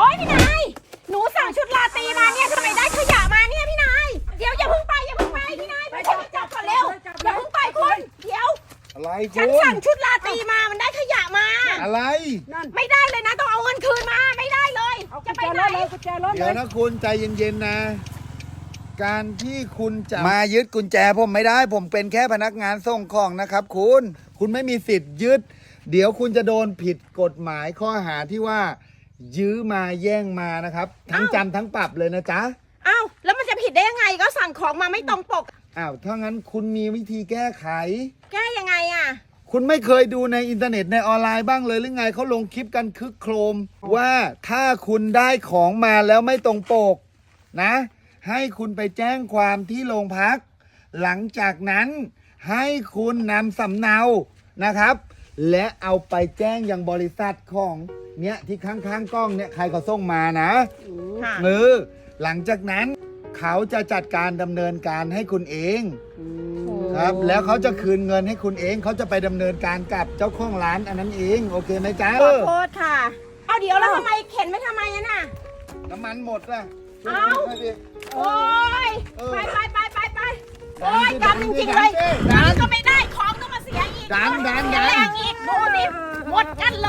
อ้ยพี่นาย หนูสั่งชุดลาตรีมาเนี่ยทำไมได้ขยะมาเนี่ยพี่นาย เดี๋ยวอย่าเพิ่งไปอย่าเพิ่งไปพี่นายไปจับจับก่อนเร็ว อย่าเพิ่งไปคุณเดี๋ยว อะไรฉันคุณสั่งชุดลาตรีมา มันได้ขยะมา อะไร นั่นไม่ได้เลยนะต้องเอาเงินคืนมา ไม่ได้เลย เอากุจะญไปแจไหนรถเลยกุญแจรถเลเดี๋ยวยนะคุณใจเย็นๆนะ การที่คุณจะมายึดกุญแจผมไม่ได้ ผมเป็นแค่พนักงานส่งของนะครับ คุณ คุณไม่มีสิทธิ์ยึด เดี๋ยวคุณจะโดนผิดกฎหมายข้อหาที่ว่า ยื้อมาแย่งมานะครับ ทั้งจำทั้งปรับเลยนะจ๊ะเอ้าแล้วมันจะผิดได้ยังไงก็สั่งของมาไม่ตรงปก อ้าวถ้างั้นคุณมีวิธีแก้ไข แก้ยังไงอะ คุณไม่เคยดูในอินเทอร์เน็ตในออนไลน์บ้างเลยหรือไงเขาลงคลิปกันคึกโครม ว่าถ้าคุณได้ของมาแล้วไม่ตรงปก นะ ให้คุณไปแจ้งความที่โรงพัก หลังจากนั้นให้คุณนำสำเนานะครับ และเอาไปแจ้งยังบริษัทของเนี้ยที่ข้างๆกล้องเนี่ยใครเขาส่งมานะค่ะเออหลังจากนั้นเขาจะจัดการดำเนินการให้คุณเองครับ แล้วเขาจะคืนเงินให้คุณเองเขาจะไปดำเนินการกับเจ้าของร้านอันนั้นเองโอเคไหมจ๊ะขอโทษค่ะ เอาเดี๋ยวแล้วทำไมเข็นไม่ทำไมอะน่ะ น้ำมันหมดละช่วยเอ้าหน่อยดิ โอ้ยเออ ไปไปไปไปไปดันโอ้ยสิกำจริงๆเลยดันสินี่ก็ ดันดันดัน แรงอีกดูดิหมดกันเลยโอ้ย